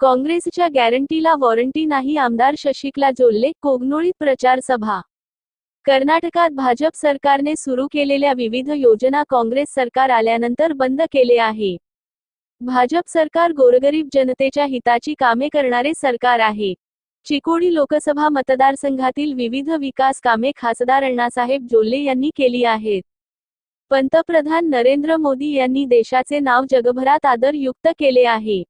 काँग्रेसच्या गॅरंटीला वॉरंटी नाही आमदार शशिकला जोल्ले कोगनोळीत प्रचार सभा. कर्नाटकात भाजप सरकारने सुरू केलेल्या विविध योजना काँग्रेस सरकार आल्यानंतर बंद केले आहे. भाजप सरकार गोरगरीब जनतेच्या हिताची कामे करणारे सरकार आहे. चिकोडी लोकसभा मतदारसंघातील विविध विकास कामे खासदार अण्णासाहेब जोल्ले यांनी केली आहेत. पंतप्रधान नरेंद्र मोदी यांनी देशाचे नाव जगभरात आदरयुक्त केले आहे.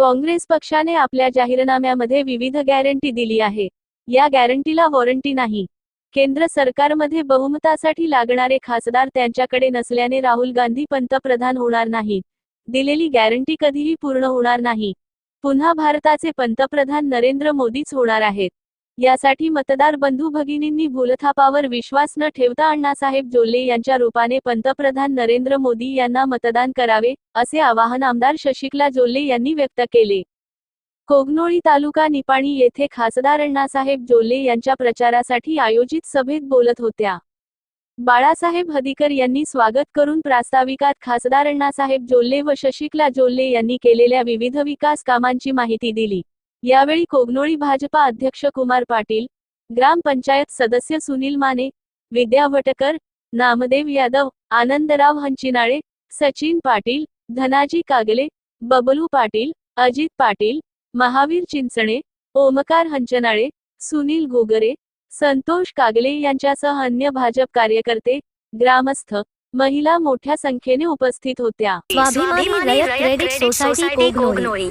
काँग्रेस पक्षाने आपल्या जाहीरनाम्यामध्ये विविध गॅरंटी दिली आहे. या गॅरंटीला वॉरंटी नाही. केंद्र सरकारमध्ये बहुमतासाठी लागणारे खासदार त्यांच्याकडे नसल्याने राहुल गांधी पंतप्रधान होणार नाहीत दिलेली गॅरंटी कधीही पूर्ण होणार नाही. पुन्हा भारताचे पंतप्रधान नरेंद्र मोदीच होणार आहेत. यासाठी मतदार बंधू भगिनींनी भूलथापावर विश्वास न ठेवता अण्णासाहेब जोल्ले यांच्या रूपाने पंतप्रधान नरेंद्र मोदी यांना मतदान करावे असे आवाहन आमदार शशिकला जोल्ले यांनी व्यक्त केले. कोगनोळी तालुका निपाणी येथे खासदार अण्णासाहेब जोल्ले यांच्या प्रचारासाठी आयोजित सभेत बोलत होत्या. बाळासाहेब हदीकर यांनी स्वागत करून प्रास्ताविकात खासदार अण्णासाहेब जोल्ले व शशिकला जोल्ले यांनी केलेल्या विविध विकास कामांची माहिती दिली. यावेळी कोगनोळी भाजपा अध्यक्ष कुमार पाटील ग्रामपंचायत सदस्य सुनील माने विद्या भटकर नामदेव यादव आनंदराव हंचिनाळे सचिन पाटील धनाजी कागले बबलू पाटील अजित पाटील महावीर चिंचणे ओमकार हंचनाळे सुनील गोगरे संतोष कागले यांच्यासह अन्य भाजप कार्यकर्ते ग्रामस्थ महिला मोठ्या संख्येने उपस्थित होत्या. स्वाभिमानी रयत क्रेडिट सोसायटी कोगनोळी.